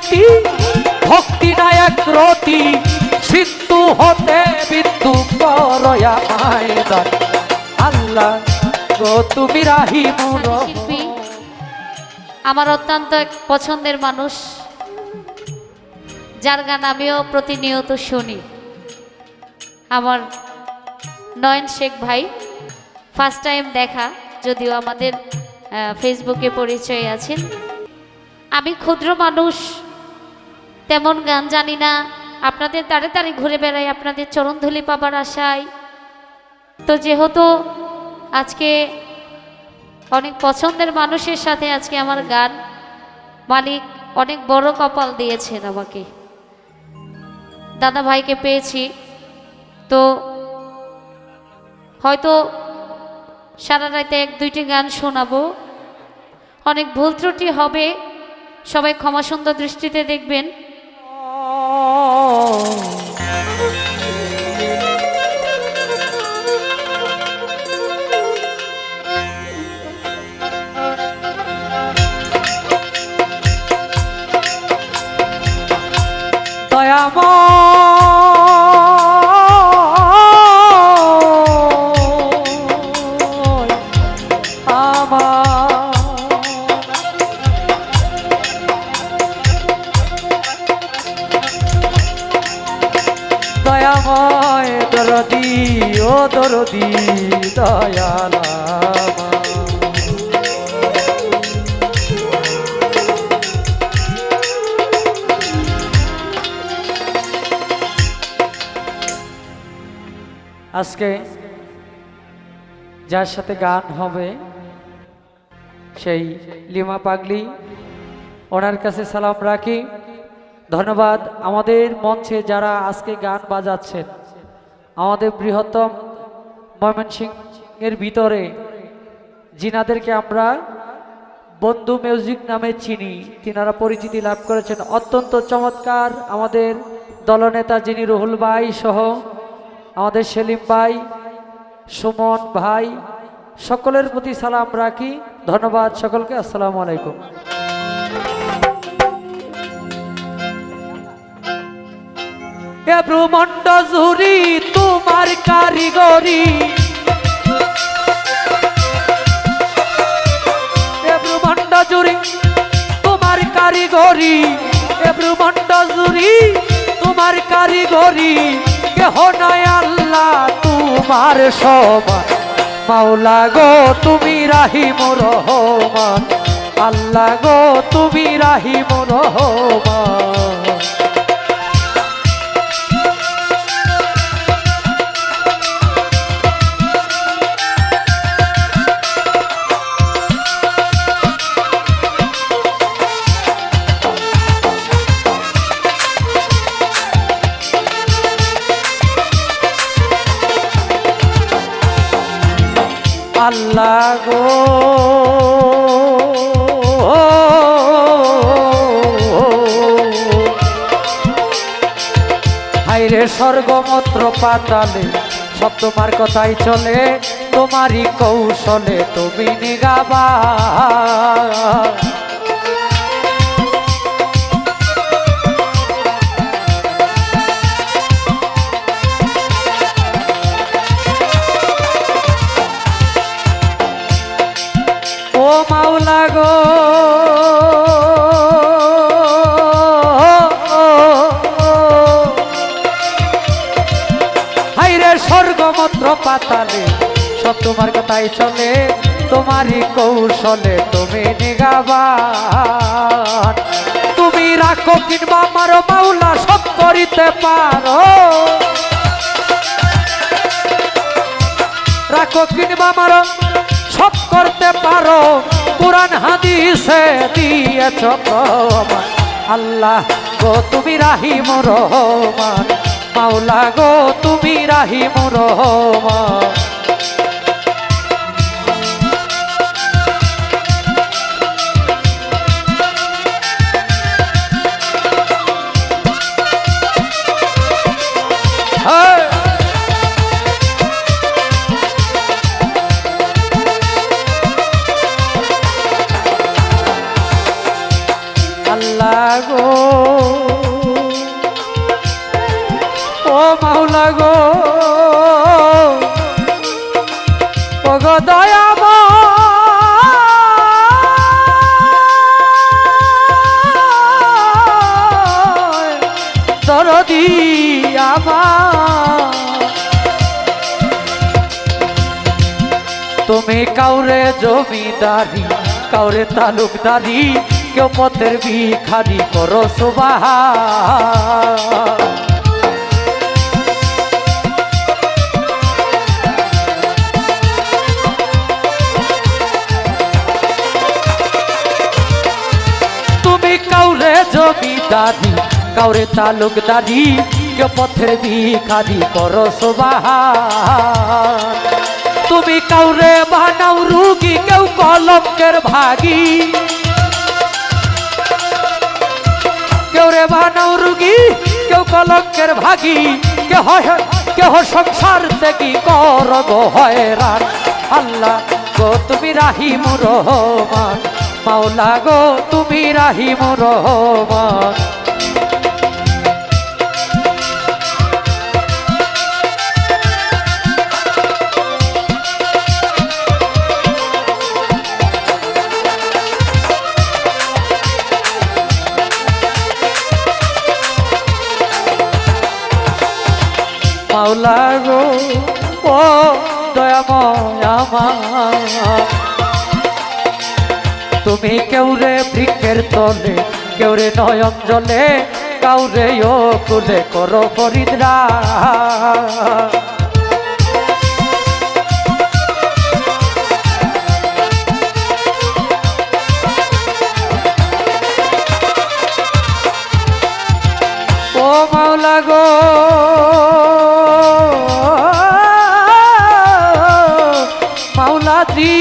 গতি ভক্তি নায়ক রতি সিন্ধু হতে বিন্দু করয়া আল্লাহ গো, তুমি রাহিম শিল্পী, আমার অত্যন্ত এক পছন্দের মানুষ। যার গান আমিও প্রতিনিয়ত শুনি। আমার নয়ন শেখ ভাই ফার্স্ট টাইম দেখা, যদিও আমাদের ফেসবুকে পরিচয় আছেন। আমি ক্ষুদ্র মানুষ তেমন গান জানি না। আপনাদের তারে ঘুরে বেড়াই, আপনাদের চরণধুলি পাবার আশায়। তো যেহেতু আজকে অনেক পছন্দের মানুষের সাথে আজকে আমার গান, মালিক অনেক বড় কপাল দিয়েছেন আমাকে। দাদা ভাইকে পেয়েছি। তো হয়তো সারা রাতে এক, দুইটি গান শোনাবো। অনেক ভুল ত্রুটি হবে। সবাই ক্ষমা সুন্দর দৃষ্টিতে দেখবেন। ও দরদি, দয়ালা আজকে যার সাথে গান হবে, সেই লিমা পাগলি, ওনার কাছে সালাম রাখি। ধন্যবাদ আমাদের মঞ্চে যারা আজকে গান বাজাচ্ছেন। আমাদের বৃহত্তম ময়মনসিংহের ভিতরে জিনাদেরকে আমরা বন্ধু মিউজিক নামে চিনি, তিনারা পরিচিতি লাভ করেছেন। অত্যন্ত চমৎকার আমাদের দলনেতা যিনি রুহুল ভাই সহ আমাদের সেলিম ভাই, সুমন ভাই, সকলের প্রতি সালাম রাখি। ধন্যবাদ সকলকে। আসসালামু আলাইকুম। এ ব্রহ্মণ্ড জুরি তোমার কারিগরি এ ব্রহ্মণ্ড জুরি তোমার কারিগরি ব্রহ্মণ্ড জুরি তোমার কারিগরি কেহ নয় আল্লাহ তোমার সমান। মাওলা গো, তুমি রাহিম রহমান আল্লাহ গো, তুমি রাহিম রহমান হাইরে স্বর্গমত্র পাতালে সব তোমার কথাই চলে তোমারই কৌশলে তুমি নিগাবা গো। হাইরে স্বর্গমত্র পাতালে সব তোমার কথাই চলে, তোমারই কৌশলে তুমি নিগাবান। তুমি রাখো কিংবা মারো, মাওলা, সব করিতে পারো। রাখো কিংবা মারো, সব করতে পারো। কোরআন হাদিসে দিয়েছ প্রমাণ। আল্লাহ গো তুমি রাহিম রহমান। মাওলা গো তুমি রাহিম রহমান। গো ও মাওলা গো ও গো দয়াময় দরদি আমার। তুমি কাউরে জমিদারি কাউরে তালুকদারি কেউ পথের ভিখারি করো সুবাহা। তুমি কাউরে জমিদারি, কাউরে তালুকদারি, কেউ পথের ভিখারি করো সুবাহা। তুমি কাউরে বানাও রুগী, কেউ কলঙ্কের ভাগী। কেউ রে বানাও রুগী, কেউ কলঙ্কের ভাগী, কেহ কেহ সংসার থেকে কর গো হয়রান। আল্লাহ গো, তুমি রাহি মোর মাওলা গো, তুমি রাহি রহমান তুমি কেউরে বৃক্ষের তলে, কেউরে নয়ন জলে কাউরে ও কুলে করো পরিদ্রা ও মাওলা গো মাওলাজি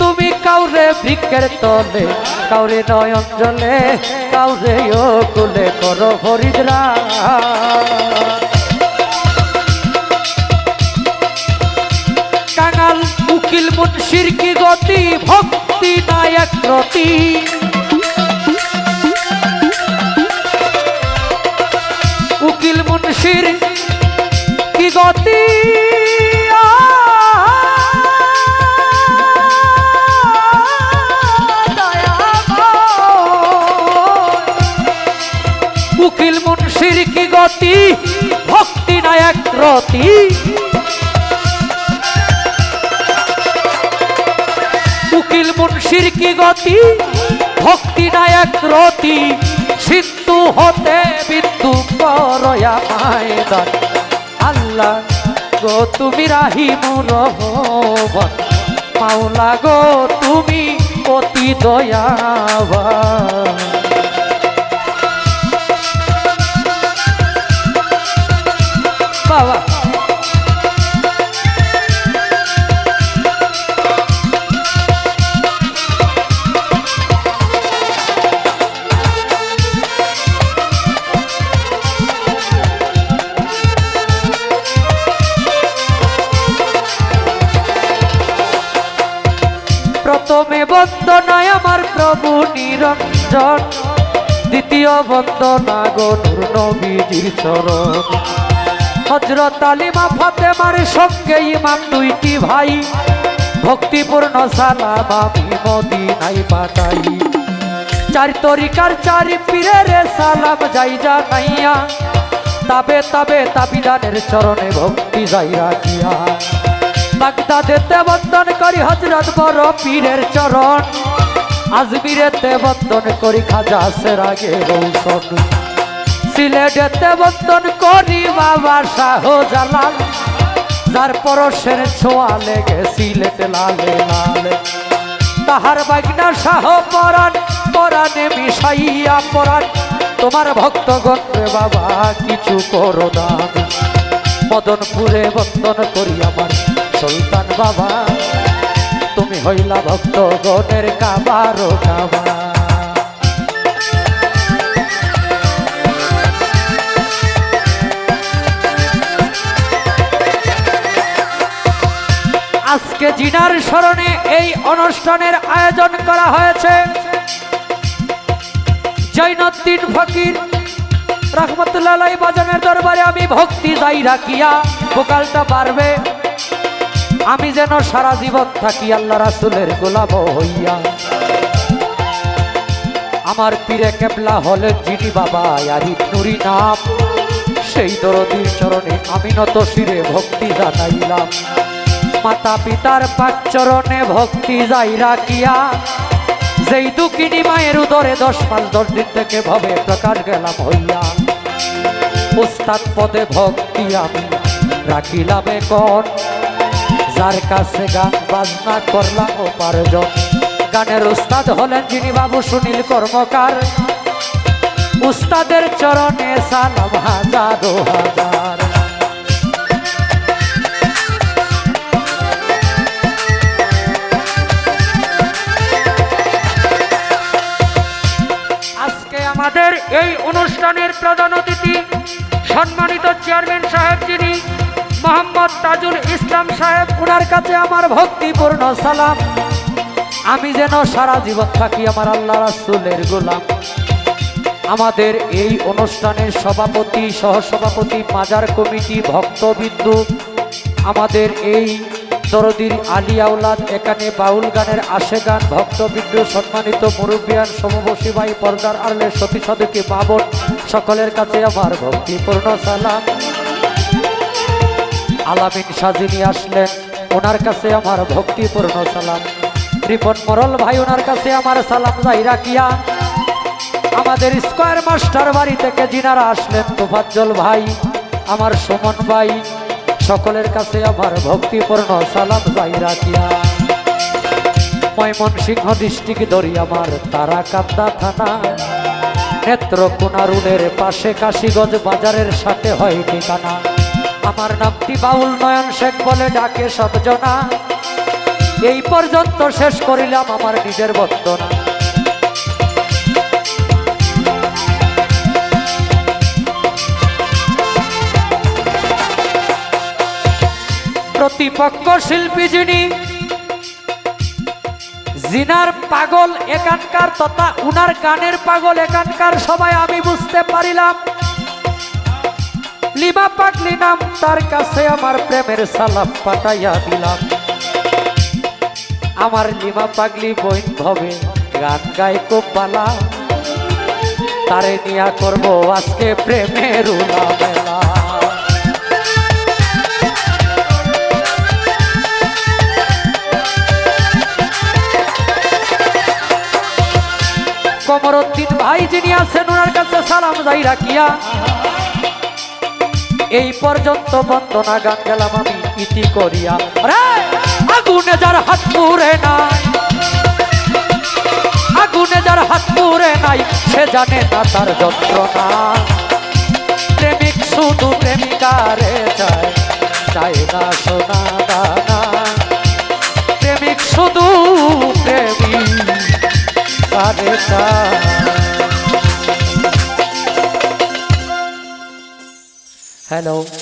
তুমি কাউরে বৃক্ষের তলে, কাউরে নয়ন জলে, কাউরে ও কুলে করো হরিদ্রা কাঙাল উকিল মুন্সির কি গতি, ভক্তি নায়ক রতি। রতি উকিল মুন্সির কি গতি? ভক্তি নায়ক রতি। সিন্ধু হতে বিন্দু করয়া মায়দান আল্লাহ গো, তুমি রাহিম রহমান মাওলা গো, তুমি অতি দয়াবান। বন্দনা গনুর নবীজির চরণ। হজরত আলিমা ফাতেমার সঙ্গে ইমাম দুইটি ভাই। ভক্তিপূর্ণ সালাম আমি মদিনাই পাঠাই। চার তরিকার চারি পীরের সালাম যাই জানাইয়া, তাবে তাবে তাবিদানের চরণে ভক্তি যাই রাখিয়া। বাগদাদেতে বন্দন করি হজরত বড় পীরের চরণ। আজমিরেতে বন্দন করি, খাজা সেরাগে রৌশন। সিলেটেতে বন্দন করি, বাবা শাহ জালাল যার পরশের ছোঁয়া লেগে সিলেট লালে লালে। তাহার বাগনা শাহ পরাণ, পরাণে মিশাইয়া পরাণ। তোমার ভক্তগণ রে বাবা, কিছু করো দান। মদনপুরে বন্দন করি আমার, সুলতান বাবা। তুমি হইলা ভক্তগণের কাবারো কাবা। আজকে জিনার স্মরণে এই অনুষ্ঠানের আয়োজন করা হয়েছে জৈনদ্দিন ফকির, রহমতুল্লাহ বাজানের দরবারে আমি ভক্তি যাই রাখিয়া ভোকালটা পারবে। আমি যেন সারা জীবন থাকি আল্লাহ রাসুলের গোলাম হইয়া। আমার পীরে কেবলা হলেন যিনি বাবা আরিফ নুরি নাম। সেই দরদির চরণে আমি নত শিরে ভক্তি জানাইলাম। মাতা পিতার পাক চরণে ভক্তি যাই রাখিয়া। যেই দুঃখিনী মায়ের উদরে দশ মাস দশ দিন থেকে ভবে প্রকাশ গেলাম হইয়া। উস্তাদ পদে ভক্তি আমি রাখিলাম এখন। যার কাছে গান বাজনা করলাম উপার্জন গানের উস্তাদ হলেন যিনি বাবু সুনীল কর্মকার। উস্তাদের চরণে সালাম হাজারো হাজার। আজকে আমাদের এই অনুষ্ঠানের প্রধান অতিথি সম্মানিত চেয়ারম্যান সাহেব যিনি মোহাম্মদ তাজুল ইসলাম সাহেব ওনার কাছে আমার ভক্তিপূর্ণ সালাম। আমি যেন সারা জীবন থাকি আমার আল্লাহ রাসুলের গোলাম। আমাদের এই অনুষ্ঠানের সভাপতি, সহসভাপতি, মাজার কমিটি, ভক্তবিন্দু, আমাদের এই দরদির আলিয়াউলাদ এখানে বাউল গানের আশে গান, ভক্তবিন্দু, সম্মানিত মুরব্বিয়ান, সমবসী ভাই, পর্দার আড়লে সতী সদকী বাবন সকলের কাছে আমার ভক্তিপূর্ণ সালাম। আলামিন সাজিনী আসলেন। ওনার কাছে আমার ভক্তিপূর্ণ সালাম। রিপন মরল ভাই, ওনার কাছে আমার সালাম যাই রাখিয়া। আমাদের স্কোয়ার মাস্টার বাড়ি থেকে যিনারা আসলেন, তোফাজ্জল ভাই, আমার সুমন ভাই, সকলের কাছে আমার ভক্তিপূর্ণ সালাম যাই রাখিয়া। ময়মনসিংহ ডিস্ট্রিক্ট ধরি আমার তারাকান্দা থানা। নেত্রকোনা রোডের পাশে কাশীগঞ্জ বাজারের সাথে হয় ঠিকানা। আমার নামটি বাউল নয়ন শেখ বলে ডাকে সবজনা এই পর্যন্ত শেষ করিলাম আমার নিজের বন্দনা। প্রতিপক্ষ শিল্পী যিনি, জিনার পাগল এখানকার তথা উনার গানের পাগল এখানকার সবাই আমি বুঝতে পারিলাম। লিমা পাগলি নাম, তার কাছে আমার প্রেমের সালাম পাঠাইয়া দিলাম। আমার লিমা পাগলি বইন ভবে গান গাই খুব পালা। তারে নিয়া করব আজকে প্রেমের উলা ভাই যিনি আছেন, ওনার কাছে সালাম যাই রাখিয়া এই পর্যন্ত বন্দনা গান গেলাম আমি, ইতি করিয়া। আরে, আগুনে যার হাত পুরে নাই। আগুনে যার হাত পুরে নাই, সে জানে না তার যন্ত্রণা। প্রেমিক শুধু প্রেমিকারে চায় চায় না সোনা দানা প্রেমিক শুধু প্রেমিক কারে চায়। Hello.